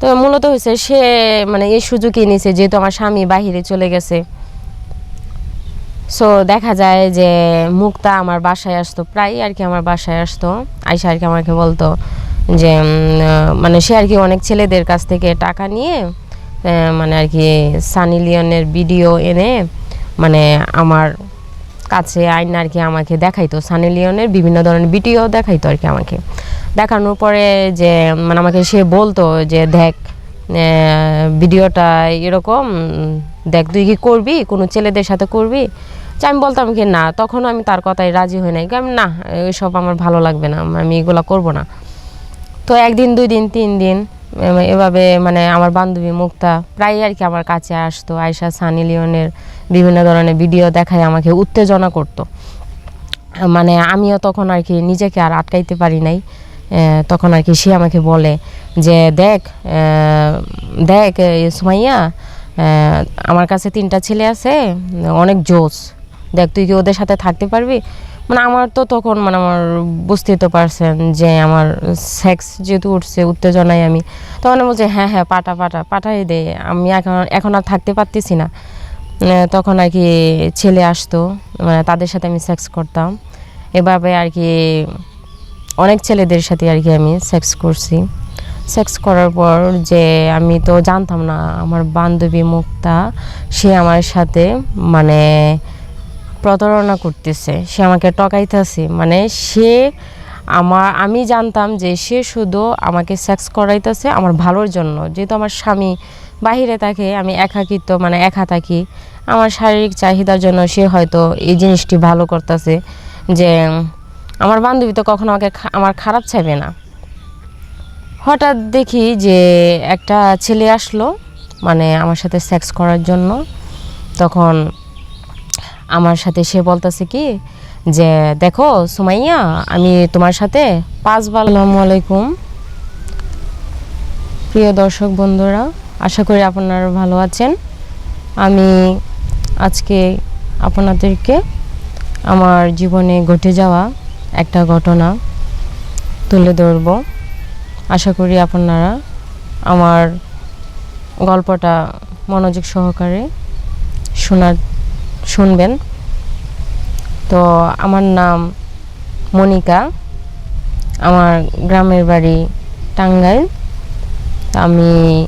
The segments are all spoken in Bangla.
তো মূলত হয়েছে সে মানে এই সুযোগই নিছে যেহেতু আমার স্বামী বাহিরে চলে গেছে। সো দেখা যায় যে মুক্তা আমার বাসায় আসতো প্রায় আর কি আমার বাসায় আসতো। আইসা আর কি আমাকে বলতো যে মানে সে আর কি অনেক ছেলেদের কাছ থেকে টাকা নিয়ে মানে আর কি সানি লিওনের ভিডিও এনে মানে আমার কাছে আইন আর কি আমাকে দেখাইতো। সানি লিওনের বিভিন্ন ধরনের ভিডিও দেখাইতো আর কি আমাকে। দেখানোর পরে যে মানে আমাকে সে বলতো যে, দেখ ভিডিওটা এরকম, দেখ তুই কি করবি? কোনো ছেলেদের সাথে করবি? যে আমি বলতাম কি, না। তখন আমি তার কথায় রাজি হই নাই। আমি, না, এসব আমার ভালো লাগবে না, আমি এগুলো করব না। তো একদিন, দুই দিন, তিন দিন এভাবে মানে আমার বান্ধবী মুক্তা প্রায় আর কি আমার কাছে আসতো। আয়সা সানি, লিওনের বিভিন্ন ধরনের ভিডিও দেখায় আমাকে উত্তেজনা করতো। মানে আমিও তখন আর কি নিজেকে আর আটকাইতে পারি নাই। তখন আর কি সে আমাকে বলে যে, দেখ দেখ সুমাইয়া আমার কাছে তিনটা ছেলে আছে, অনেক জোস। দেখ, তুই কি ওদের সাথে থাকতে পারবি? মানে আমার তো তখন মানে আমার বুঝতেই তো পারছেন যে, আমার সেক্স যেহেতু উঠছে, উত্তেজনায় আমি। তখন বলছি হ্যাঁ হ্যাঁ পাটা পাটা পাঠাই দে। আমি এখন এখন আর থাকতে পারতেছি না। তখন আর কি ছেলে আসতো মানে তাদের সাথে আমি সেক্স করতাম। এভাবে আর কি অনেক ছেলেদের সাথে আর কি আমি সেক্স করছি। সেক্স করার পর যে আমি তো জানতাম না, আমার বান্ধবী মুক্তা, সে আমার সাথে মানে প্রতারণা করতেছে। সে আমাকে টকাইতেছে মানে সে আমার, আমি জানতাম যে সে শুধু আমাকে সেক্স করাইতেছে আমার ভালোর জন্য। যেহেতু আমার স্বামী বাহিরে থাকে, আমি একাকিত্ব মানে একা থাকি, আমার শারীরিক চাহিদার জন্য সে হয়তো এই জিনিসটি ভালো করতেছে যে আমার বান্ধবী তো কখনো আমাকে আমার খারাপ চাইবে না। হঠাৎ দেখি যে একটা ছেলে আসলো মানে আমার সাথে সেক্স করার জন্য। তখন আমার সাথে সে বলতেছে কি যে, দেখো সুমাইয়া, আমি তোমার সাথে পাঁচবার আলাইকুম। প্রিয় দর্শক বন্ধুরা, আশা করি আপনারা ভালো আছেন। আমি আজকে আপনাদেরকে আমার জীবনে ঘটে যাওয়া একটা ঘটনা তুলে ধরব। আশা করি আপনারা আমার গল্পটা মনোযোগ সহকারে শোনার, শুনবেন। তো আমার নাম মনিকা। আমার গ্রামের বাড়ি টাঙ্গাইল। আমি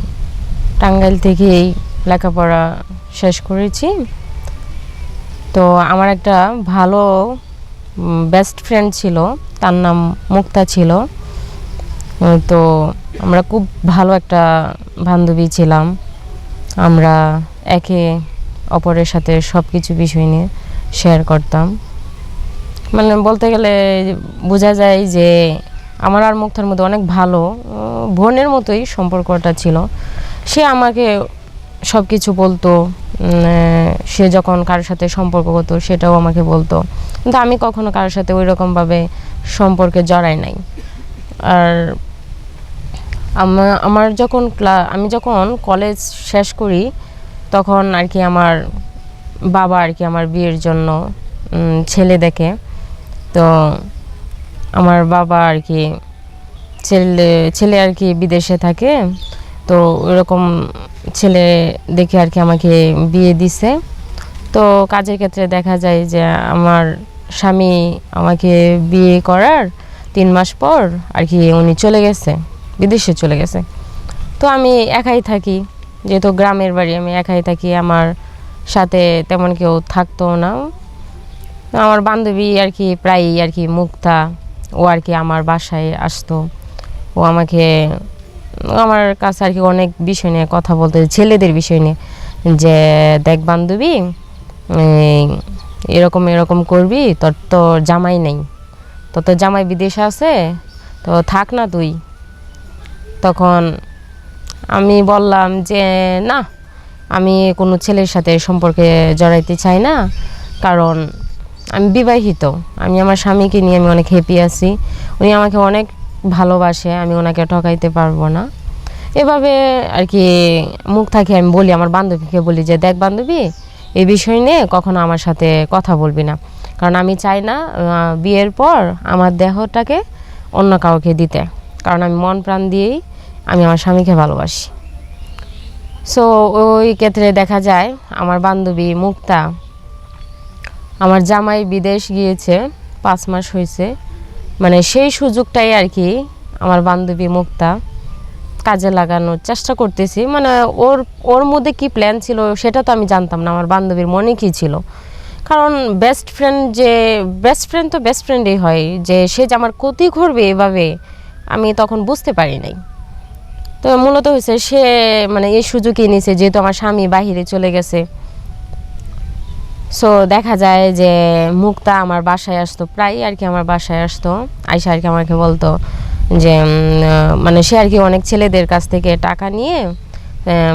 টাঙ্গাইল থেকেই লেখাপড়া শেষ করেছি। তো আমার একটা ভালো বেস্ট ফ্রেন্ড ছিল, তার নাম মুক্তা ছিল। তো আমরা খুব ভালো একটা বান্ধবী ছিলাম। আমরা একে অপরের সাথে সব কিছু বিষয় নিয়ে শেয়ার করতাম। মানে বলতে গেলে বোঝা যায় যে আমার আর মুক্তার মধ্যে অনেক ভালো বোনের মতোই সম্পর্কটা ছিল। সে আমাকে সব কিছু বলতো সে যখন কারোর সাথে সম্পর্ক করতো, সেটাও আমাকে বলতো। কিন্তু আমি কখনো কারোর সাথে ওই রকমভাবে সম্পর্কে জড়াই নাই। আর আমার যখন ক্লা, আমি যখন কলেজ শেষ করি, তখন আর কি আমার বাবা আর কি আমার বিয়ের জন্য ছেলে দেখে। তো আমার বাবা আর কি ছেলে ছেলে আর কি বিদেশে থাকে। তো ওইরকম ছেলে দেখে আর কি আমাকে বিয়ে দিছে। তো কাজের ক্ষেত্রে দেখা যায় যে আমার স্বামী আমাকে বিয়ে করার তিন মাস পর আর কি উনি চলে গেছে, বিদেশে চলে গেছে। তো আমি একাই থাকি, যেহেতু গ্রামের বাড়ি, আমি একাই থাকি, আমার সাথে তেমন কেউ থাকতো না। আমার বান্ধবী আর কি প্রায়ই আর কি মুক্তা, ও আর কি আমার বাসায় আসতো। ও আমাকে আমার কাছে আর কি অনেক বিষয় নিয়ে কথা বলতে ছেলেদের বিষয় নিয়ে। যে দেখ বান্ধবী এরকম এরকম করবি, তোর তো জামাই নেই। তোর তো জামাই বিদেশে আছে, তো থাক না তুই। তখন আমি বললাম যে, না, আমি কোনো ছেলের সাথে সম্পর্কে জড়াইতে চাই না। কারণ আমি বিবাহিত, আমি আমার স্বামীকে নিয়ে আমি অনেক হ্যাপি আছি। উনি আমাকে অনেক ভালোবাসে, আমি ওনাকে ঠকাইতে পারব না। এভাবে আর কি মুখ থাকে, আমি বলি, আমার বান্ধবীকে বলি যে, দেখ বান্ধবী, এই বিষয় নিয়ে কখনো আমার সাথে কথা বলবি না। কারণ আমি চাই না বিয়ের পর আমার দেহটাকে অন্য কাউকে দিতে। কারণ আমি মন প্রাণ দিয়েই আমি আমার স্বামীকে ভালোবাসি। সো ওই ক্ষেত্রে দেখা যায়, আমার বান্ধবী মুক্তা, আমার জামাই বিদেশ গিয়েছে, পাঁচ মাস হয়েছে মানে সেই সুযোগটাই আর কি আমার বান্ধবী মুক্তা কাজে লাগানোর চেষ্টা করতেছি। মানে ওর ওর মধ্যে কি প্ল্যান ছিল সেটা তো আমি জানতাম না, আমার বান্ধবীর মনে কি ছিল। কারণ বেস্ট ফ্রেন্ড যে বেস্ট ফ্রেন্ড তো বেস্ট ফ্রেন্ডই হয়, যে সে যে আমার ক্ষতি করবে এভাবে আমি তখন বুঝতে পারি নাই। তো মূলত হয়েছে সে মানে এই সুযোগই নিয়েছে, যেহেতু আমার স্বামী বাহিরে চলে গেছে। সো দেখা যায় যে মুক্তা আমার বাসায় আসতো প্রায় আর কি আমার বাসায় আসতো। আইসা আর কি আমাকে বলতো যে মানে সে আর কি অনেক ছেলেদের কাছ থেকে টাকা নিয়ে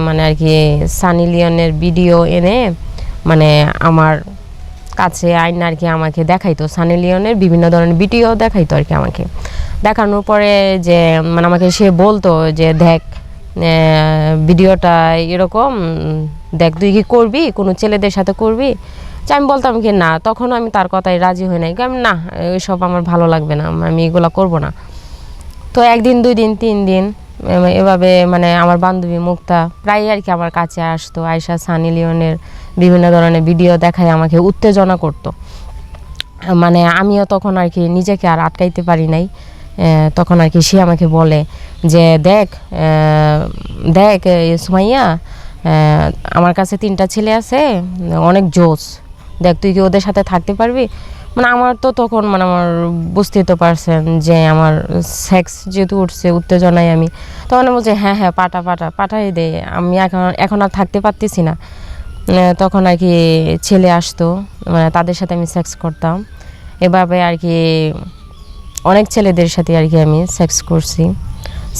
মানে আর কি সানি লিওনের ভিডিও এনে মানে আমার কাছে আইন আর কি আমাকে দেখাইতো। সানি লিওনের বিভিন্ন ধরনের ভিডিও দেখাইতো আর কি আমাকে। দেখানোর পরে যে মানে আমাকে সে বলতো যে, দেখ ভিডিওটা এরকম দেখ তুই কি করবি? কোনো ছেলেদের সাথে করবি? যে আমি বলতাম কি, না। তখন আমি তার কথায় রাজি হই নাই। আমি না, এসব আমার ভালো লাগবে না। আমি এগুলো করব না। তো একদিন, দুই দিন, তিন দিন এভাবে মানে আমার বান্ধবী মুক্তা প্রায় আর কি আমার কাছে আসতো। আয়সা সানি, লিওনের বিভিন্ন ধরনের ভিডিও দেখায়, আমাকে উত্তেজনা করতো। মানে আমিও তখন আর কি নিজেকে আর আটকাইতে পারি নাই। তখন আর কি সে আমাকে বলে যে, দেখ দেখ সুমাইয়া আমার কাছে তিনটা ছেলে আছে, অনেক জোস। দেখ, তুই কি ওদের সাথে থাকতে পারবি? মানে আমার তো তখন মানে আমার বুঝতেই তো পারছেন যে আমার সেক্স যেহেতু উঠছে, উত্তেজনায় আমি। তখন বলছি হ্যাঁ হ্যাঁ পাটা পাটা পাঠাই দে। আমি এখন এখন আর থাকতে পারতেছি না। তখন আর কি ছেলে আসতো মানে তাদের সাথে আমি সেক্স করতাম। এভাবে আর কি অনেক ছেলেদের সাথে আর কি আমি সেক্স করছি।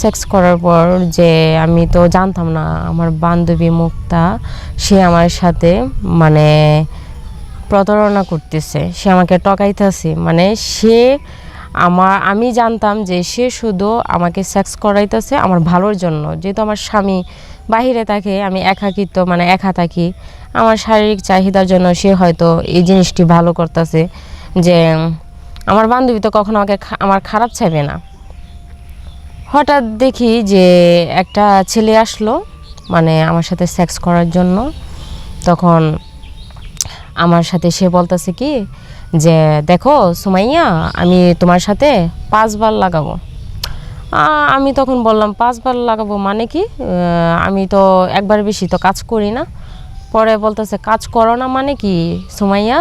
সেক্স করার পর যে আমি তো জানতাম না, আমার বান্ধবী মুক্তা, সে আমার সাথে মানে প্রতারণা করতেছে, সে আমাকে টকাইতেছে মানে সে আমার, আমি জানতাম যে সে শুধু আমাকে সেক্স করাইতেছে আমার ভালোর জন্য। যেহেতু আমার স্বামী বাহিরে থাকে, আমি একাকিত্ব মানে একা থাকি, আমার শারীরিক চাহিদার জন্য সে হয়তো এই জিনিসটি ভালো করতেছে যে, আমার বান্ধবী তো কখনো আমাকে আমার খারাপ চাইবে না। হঠাৎ দেখি যে একটা ছেলে আসলো মানে আমার সাথে সেক্স করার জন্য। তখন আমার সাথে সে বলতেছে কি যে, দেখো সুমাইয়া, আমি তোমার সাথে পাঁচবার লাগাবো। আমি তখন বললাম, পাঁচবার লাগাবো মানে কি? আমি তো একবার বেশি তো কাজ করি না। পরে বলতেছে, কাজ করো না মানে কি? সুমাইয়া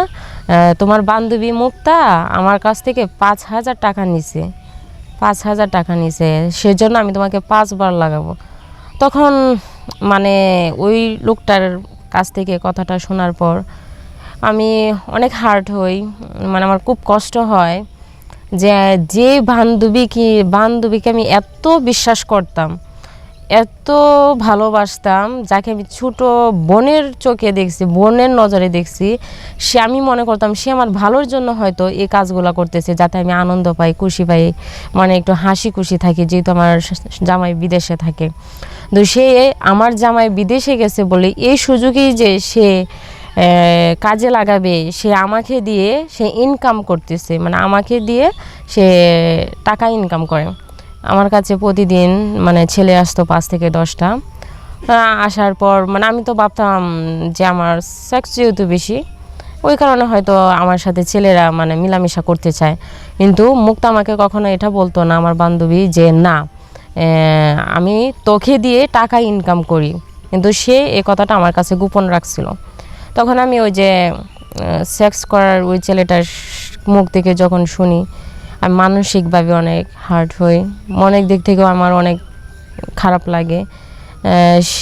তোমার বান্ধবী মুক্তা আমার কাছ থেকে পাঁচ হাজার টাকা নিছে। পাঁচ হাজার টাকা নিছে, সেজন্য আমি তোমাকে পাঁচবার লাগাবো। তখন মানে ওই লোকটার কাছ থেকে কথাটা শোনার পর আমি অনেক হার্ট হই মানে আমার খুব কষ্ট হয় যে যে বান্ধবী কি বান্ধবীকে আমি এত বিশ্বাস করতাম এত ভালোবাসতাম, যাকে আমি ছোট বোনের চোখে দেখছি, বোনের নজরে দেখছি, সে আমি মনে করতাম সে আমার ভালোর জন্য হয়তো এই কাজগুলো করতেছে, যাতে আমি আনন্দ পাই, খুশি পাই মানে একটু হাসি খুশি থাকি, যেহেতু আমার জামাই বিদেশে থাকে। তো সে আমার জামাই বিদেশে গেছে বলে এই সুযোগেই যে সে কাজে লাগাবে, সে আমাকে দিয়ে সে ইনকাম করতেছে মানে আমাকে দিয়ে সে টাকা ইনকাম করে। আমার কাছে প্রতিদিন মানে ছেলে আসতো পাঁচ থেকে দশটা। আসার পর মানে আমি তো ভাবতাম যে আমার সেক্স যেহেতু বেশি, ওই কারণে হয়তো আমার সাথে ছেলেরা মানে মিলামিশা করতে চায়। কিন্তু মুক্তা আমাকে কখনো এটা বলতো না, আমার বান্ধবী, যে না আমি তোকে দিয়ে টাকা ইনকাম করি। কিন্তু সে এ কথাটা আমার কাছে গোপন রাখছিল। তখন আমি ওই যে সেক্স করার ওই ছেলেটার মুখ থেকে যখন শুনি আমি মানসিকভাবে অনেক হার্ট হই। অনেক দিক থেকেও আমার অনেক খারাপ লাগে।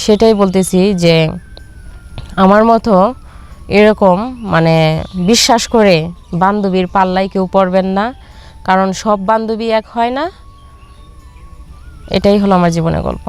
সেটাই বলতেছি যে আমার মতো এরকম মানে বিশ্বাস করে বান্ধবীর পাল্লায় কেউ পড়বেন না, কারণ সব বান্ধবী এক হয় না। এটাই হলো আমার জীবনের গল্প।